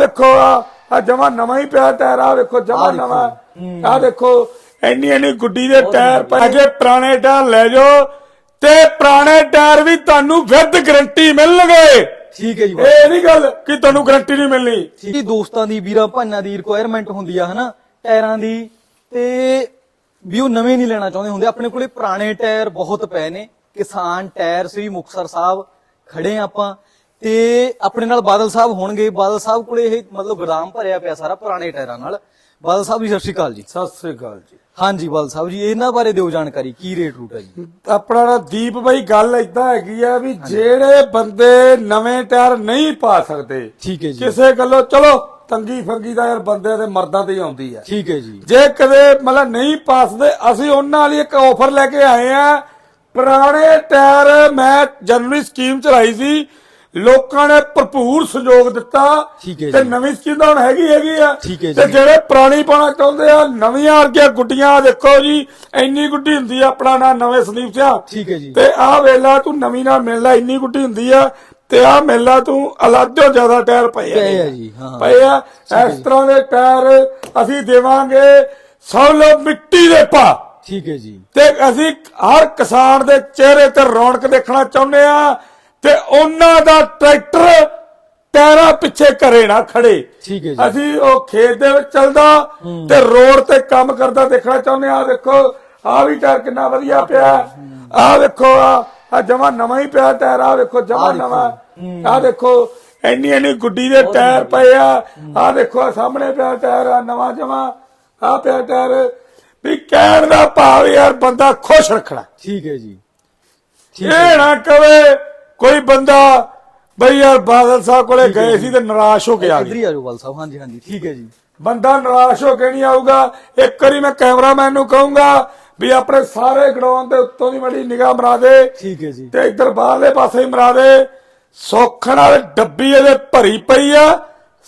ਵੇਖੋ ਆ ਜਮਾ ਨਵਾਂ ਹੀ ਪਿਆ ਟਾਇਰ ਆ ਵੇਖੋ ਜਮਾ ਨਵਾਂ। ਆ ਦੇਖੋ ਇੰਨੀ ਇੰਨੀ ਗੁੱਡੀ ਦੇ ਟਾਇਰ ਪਏ ਜੇ ਪੁਰਾਣੇ ਟਾਇਰ ਲੈ ਜਾਓ ਤੇ ਪੁਰਾਣੇ ਟਾਇਰ ਵੀ ਤੁਹਾਨੂੰ ਵਿਦ ਗਰੰਟੀ ਮਿਲਣਗੇ। ਠੀਕ ਹੈ ਜੀ ਇਹ ਨਹੀਂ ਗੱਲ ਕਿ ਤੁਹਾਨੂੰ ਗਰੰਟੀ ਨਹੀਂ ਮਿਲਣੀ। ਹੈ। ਦੋਸਤਾਂ ਦੀ ਵੀਰਾਂ ਭਾਈਆਂ ਦੀ ਰਿਕੁਆਇਰਮੈਂਟ ਹੁੰਦੀ ਆ ਹਨਾ ਟਾਇਰਾਂ ਦੀ। ਤੇ ਵੀ ਉਹ ਨਵੇਂ ਨਹੀਂ ਲੈਣਾ ਚਾਹੁੰਦੇ ਹੁੰਦੇ। ਆਪਣੇ ਕੋਲੇ ਪੁਰਾਣੇ ਟਾਇਰ ਬਹੁਤ ਪਏ ਨੇ। ਕਿਸਾਨ ਟਾਇਰ ਸ੍ਰੀ ਮੁਕਤਸਰ ਸਾਹਿਬ ਖੜੇ ਆਪਾਂ। ਤੇ ਆਪਣੇ ਨਾਲ ਬਾਦਲ ਸਾਹਿਬ ਹੋਣਗੇ। ਬਾਦਲ ਸਾਹਿਬ ਕੋਲੇ ਇਹ ਮਤਲਬ ਗੋਦਾਮ ਭਰਿਆ ਪਿਆ ਸਾਰਾ ਪੁਰਾਣੇ ਟਾਇਰਾਂ ਨਾਲ। ਬਾਦਲ ਸਾਹਿਬ ਜੀ ਸਤਿ ਸ਼੍ਰੀ ਅਕਾਲ ਜੀ। ਸਤਿ ਸ੍ਰੀ ਅਕਾਲ ਜੀ। ਹਾਂਜੀ ਬਾਦਲ ਸਾਹਿਬ ਜੀ ਇਹਨਾਂ ਬਾਰੇ ਦਿਓ ਜਾਣਕਾਰੀ। ਕੀ ਰੇਟ ਰੂਟ ਹੈ ਜੀ? ਆਪਣਾ ਨਾ ਦੀਪ ਬਾਈ ਗੱਲ ਇਦਾਂ ਹੈਗੀ ਆ ਵੀ ਜਿਹੜੇ ਬੰਦੇ ਨਵੇਂ ਟਾਇਰ ਨਹੀਂ ਪਾ ਸਕਦੇ ਠੀਕ ਹੈ ਜੀ। ਕਿਸੇ ਗੱਲੋਂ ਚਲੋ ਤੰਗੀ ਫੰਗੀ ਦਾ ਯਾਰ ਬੰਦੇ ਦੇ ਮਰਦਾਂ ਤੇ ਆਉਂਦੀ ਆ। ਠੀਕ ਹੈ ਜੀ। ਜੇ ਕਦੇ ਮਤਲਬ ਨਹੀਂ ਪਾਸਦੇ ਅਸੀਂ ਉਹਨਾਂ ਲਈ ਇੱਕ ਆਫਰ ਲੈ ਕੇ ਆਏ ਆ। ਪੁਰਾਣੇ ਟਾਇਰ ਮੈਂ ਜਨਵਰੀ ਸਕੀਮ ਚਲਾਈ ਸੀ ਲੋਕਾਂ ਨੇ ਭਰਪੂਰ ਸਹਿਯੋਗ ਦਿੱਤਾ ਠੀਕ ਹੈ ਤੇ। ਨਵੀਂ ਸਕੀਮ ਤਾਂ ਹੁਣ ਹੈਗੀ ਹੈਗੀ ਆ। ਤੇ। ਜਿਹੜੇ ਪੁਰਾਣੀ ਪਾਣਾ ਚਾਹੁੰਦੇ ਆ ਨਵੀਆਂ ਵਰਗੀਆਂ ਗੁੱਡੀਆਂ ਦੇਖੋ ਜੀ ਇੰਨੀ ਗੁੱਡੀ ਹੁੰਦੀ ਆ ਆਪਣਾ ਨਾ ਨਵੇਂ ਸੰਦੀਪ ਸਿਆ। ਠੀਕ ਹੈ ਜੀ। ਤੇ ਆਹ ਵੇਲਾ ਤੂੰ ਨਵੀਂ ਨਾਲ ਮਿਲਣਾ ਇੰਨੀ ਗੁੱਡੀ ਹੁੰਦੀ ਆ ਤੇ ਆਹ ਮੇਲਾ ਤੂੰ ਅਲੱਗੋਂ ਜ਼ਿਆਦਾ ਟਾਇਰ ਪਏ ਪਏ ਆ ਜੀ, ਹਾਂ, ਹਾਂ। ਪਏ ਆ। ਇਸ ਤਰ੍ਹਾਂ ਦੇ ਟਾਇਰ ਅਸੀਂ ਦੇਵਾਂਗੇ ਸਭ ਲੋ ਮਿੱਟੀ ਦੇ ਪਾ। ਠੀਕ ਹੈ ਜੀ। ਤੇ ਅਸੀਂ ਹਰ ਕਿਸਾਨ ਦੇ ਚਿਹਰੇ ਤੇ ਰੌਣਕ ਦੇਖਣਾ ਚਾਹੁੰਦੇ ਆ। ਤੇ ਉਹਨਾਂ ਦਾ ਟਰੈਕਟਰ ਟਾਇਰਾਂ ਪਿੱਛੇ ਘਰੇ ਨਾ ਖੜੇ। ਠੀਕ ਹੈ ਜੀ। ਅਸੀਂ ਉਹ ਖੇਤ ਦੇ ਵਿੱਚ ਚੱਲਦਾ ਤੇ ਰੋਡ ਤੇ ਕੰਮ ਕਰਦਾ ਦੇਖਣਾ ਚਾਹੁੰਦੇ ਆ ਦੇਖੋ ਆ ਵੀ ਟਾਇਰ ਕਿੰਨਾ ਵਧੀਆ ਪਿਆ। ਆ ਦੇਖੋ ਆ ਜਮਾ ਨਵਾਂ ਹੀ ਪਿਆ ਟਾਇਰ। ਆ ਦੇਖੋ ਜਮਾ ਨਵਾਂ। ਆ ਦੇਖੋ ਇੰਨੀ ਇੰਨੀ ਗੁੱਡੀ ਦੇ ਟਾਇਰ ਪਏ ਆ। ਆ ਦੇਖੋ ਆਹ ਸਾਹਮਣੇ ਪਿਆ ਟਾਇਰ ਆ ਨਵਾਂ ਜਮਾ। ਆ ਪਿਆ ਟਾਇਰ। ਵੀ ਕਹਿਣ ਦਾ ਭਾਵ ਯਾਰ ਬੰਦਾ ਖੁਸ਼ ਰੱਖਣਾ। ਠੀਕ ਹੈ ਜੀ। ਇਹ ਨਾ ਕਵੇ ਕੋਈ ਬੰਦਾ ਬਈ ਯਾਰ ਬਾਦਲ ਸਾਹਿਬ ਕੋਲੇ ਗਏ ਸੀ ਤੇ ਨਿਰਾਸ਼ ਹੋ ਕੇ ਆ ਇੱਧਰ ਗਏ। ਆ ਜਾਓ ਬਾਦਲ ਸਾਹਿਬ ਹਾਂਜੀ ਹਾਂਜੀ ਠੀਕ ਹੈ ਜੀ। ਬੰਦਾ ਨਿਰਾਸ਼ ਹੋ ਕੇ ਨਹੀਂ ਆਊਗਾ। ਇੱਕ ਵਾਰੀ ਮੈਂ ਕੈਮਰਾਮੈਨ ਨੂੰ ਕਹੂੰਗਾ ਵੀ ਆਪਣੇ ਸਾਰੇ ਗਰਾਊਂਡ ਦੇ ਉੱਤੋਂ ਦੀ ਮੜੀ ਨਿਗਾਹ ਮਰਾ ਦੇ ਠੀਕ ਹੈ ਜੀ। ਤੇ ਇੱਧਰ ਬਾਹਰਲੇ ਪਾਸੇ ਹੀ ਮਰਾ ਦੇ। ਸੋਖਣ ਵਾਲੇ ਡੱਬੀ ਇਹਦੇ ਭਰੀ ਪਈ ਆ।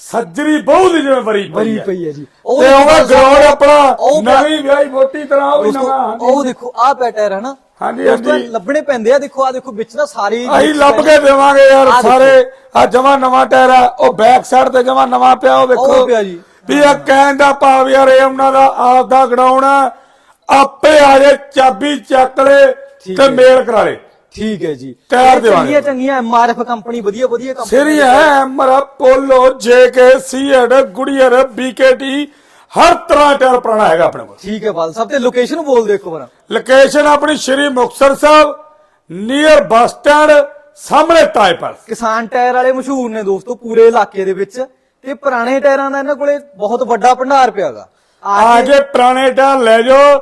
ਸੱਜਰੀ ਬਹੁਤ ਜਿਵੇਂ ਭਰੀ ਪਈ ਬਰੀ ਆ। ਪਈ ਹੈ ਜੀ। ਤੇ ਉਹਦਾ ਗਰਾਊਂਡ ਆਪਣਾ ਉਹ ਨਵੀਂ ਵਿਆਹੀ ਮੋਟੀ ਤਰ੍ਹਾਂ ਉਹ ਵੀ ਦੋਸਤੋ, ਨਵਾਂ। ਉਹ ਦੇਖੋ ਆ ਪੈ ਟਾਇਰ ਹੈ ਨਾ। ਹਾਂਜੀ, ਹਾਂਜੀ। ਲੱਭਣੇ ਪੈਂਦੇ ਆ ਦੇਖੋ ਆ ਦੇਖੋ ਵਿੱਚ ਨਾ ਸਾਰੇ ਅਸੀਂ ਲੱਭ ਕੇ ਦੇਵਾਂਗੇ ਯਾਰ। ਸਾਰੇ ਆ ਜਮਾ ਨਵਾਂ ਟਾਇਰ ਆ ਉਹ ਬੈਕ ਸਾਈਡ ਤੇ ਜਮਾ ਨਵਾਂ ਪਿਆ ਉਹ ਵੇਖੋ ਉਹ ਪਿਆ ਜੀ। ਵੀ ਇਹ ਕਹਿਣ ਦਾ ਭਾਵ ਯਾਰ ਇਹ ਉਹਨਾਂ ਦਾ ਆਪ ਦਾ ਗੜਾਉਣਾ ਆਪੇ ਆ ਜੇ ਚਾਬੀ ਚੱਕ ਲੈ ਤੇ। ਮੇਲ ਕਰਾ ਲੈ ਠੀਕ ਹੈ ਜੀ ਟਾਇਰ ਦੇਵਾਂਗੇ। ਚੰਗੀਆਂ ਚੰਗੀਆਂ ਐਮਆਰਐਫ ਕੰਪਨੀ ਵਧੀਆ ਵਧੀਆ ਕੰਪਨੀ ਸਿਰੀ ਹੈ ਐਮਰਾ Apollo JK CEAT Goodyear BKT ਹਰ ਤਰ੍ਹਾਂ ਟਾਇਰ ਪੁਰਾਣਾ ਹੈਗਾ ਆਪਣੇ ਕੋਲ। ਠੀਕ ਹੈ ਬਾਦਲ ਸਾਹਿਬ ਤੇ ਲੋਕੇਸ਼ਨ ਬੋਲ ਦੇ ਇੱਕ ਵਾਰ ਲੋਕੇਸ਼ਨ ਆਪਣੀ Shri Muktsar Sahib near bus stand ਸਾਹਮਣੇ ਟਾਈਪਰ ਕਿਸਾਨ ਟਾਇਰ ਵਾਲੇ ਮਸ਼ਹੂਰ ਨੇ ਦੋਸਤੋ ਪੂਰੇ ਇਲਾਕੇ ਦੇ ਵਿੱਚ। ਤੇ ਪੁਰਾਣੇ ਟਾਇਰਾਂ ਦਾ ਇਹਨਾਂ ਕੋਲੇ ਬਹੁਤ ਵੱਡਾ ਭੰਡਾਰ ਪਿਆਗਾ। ਆ ਜੇ ਪੁਰਾਣੇ ਟਾਇਰ ਲੈ ਜਾਓ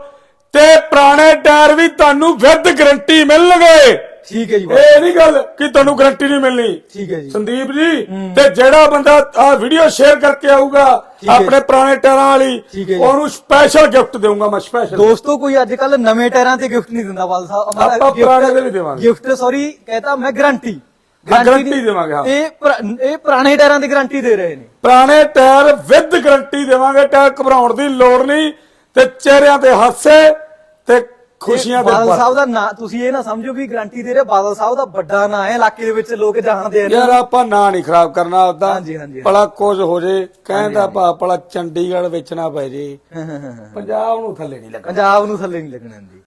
ਤੇ ਪੁਰਾਣੇ ਟਾਇਰ ਵੀ ਤੁਹਾਨੂੰ ਵਿਦ ਗਰੰਟੀ ਮਿਲਣਗੇ। ਠੀਕ ਹੈ ਜੀ ਇਹ ਨਹੀਂ ਗੱਲ ਕਿ ਤੁਹਾਨੂੰ ਗਰੰਟੀ ਨਹੀਂ ਮਿਲਣੀ ਠੀਕ ਹੈ ਜੀ ਸੰਦੀਪ ਜੀ ਤੇ ਜਿਹੜਾ ਬੰਦਾ ਆ ਵੀਡੀਓ ਸ਼ੇਅਰ ਕਰਕੇ ਆਊਗਾ ਹੈ। ਆਪਣੇ ਪੁਰਾਣੇ ਟਾਇਰਾਂ ਵਾਲੀ ਠੀਕ ਹੈ ਜੀ। ਉਹਨੂੰ ਸਪੈਸ਼ਲ ਗਿਫਟ ਦੇਊਂਗਾ ਮੈਂ ਸਪੈਸ਼ਲ ਦੋਸਤੋ ਕੋਈ ਅੱਜ ਕੱਲ ਨਵੇਂ ਟਾਇਰਾਂ ਤੇ ਗਿਫਟ ਨਹੀਂ ਦਿੰਦਾ ਬਾਦਲ ਸਾਹਿਬ ਆਪਾਂ ਪੁਰਾਣੇ ਦੇ ਵੀ ਦੇਵਾਂਗੇ। ਗਿਫਟ ਸੌਰੀ ਕਹਤਾ ਮੈਂ ਗਾਰੰਟੀ guarantee ਦੇਵਾਂਗੇ, ਹਾਂ। ਇਹ ਪੁਰਾ- ਇਹ ਪੁਰਾਣੇ ਟਾਇਰਾਂ ਦੀ ਗਾਰੰਟੀ ਦੇ ਰਹੇ ਨੇ ਪੁਰਾਣੇ ਟਾਇਰ ਵਿਦ ਗਰੰਟੀ ਦੇਵਾਂਗੇ ਟਾਇਰ ਘਬਰਾਉਣ ਦੀ ਲੋੜ ਨਹੀਂ ਤੇ ਚਿਹਰਿਆਂ ਤੇ ਹਾਸੇ ਤੇ ਖੁਸ਼ੀਆਂ ਦੇ ਬਾਦਲ। ਸਾਹਿਬ ਦਾ ਨਾਂ ਤੁਸੀਂ ਇਹ ਨਾ ਸਮਝੋ ਵੀ ਗਾਰੰਟੀ ਦੇ ਰਹੇ ਬਾਦਲ ਸਾਹਿਬ ਦਾ ਵੱਡਾ ਨਾਂ ਹੈ ਇਲਾਕੇ ਦੇ ਵਿੱਚ ਲੋਕ ਜਾਣਦੇ ਨੇ ਯਾਰ ਆਪਾਂ ਨਾਂ ਨਹੀਂ ਖਰਾਬ ਕਰਨਾ ਉਹਦਾ ਹਾਂਜੀ, ਹਾਂਜੀ। ਭਲਾ ਕੁਝ ਹੋ ਜੇ ਕਹਿੰਦਾ ਭਾ ਭਲਾ ਚੰਡੀਗੜ੍ਹ ਵਿੱਚ ਨਾ ਪੈ ਜੇ। ਪੰਜਾਬ ਨੂੰ ਥੱਲੇ ਨਹੀਂ ਲੱਗਣਾ। ਪੰਜਾਬ ਨੂੰ ਥੱਲੇ ਨਹੀਂ ਲੱਗਣਾ ਜੀ।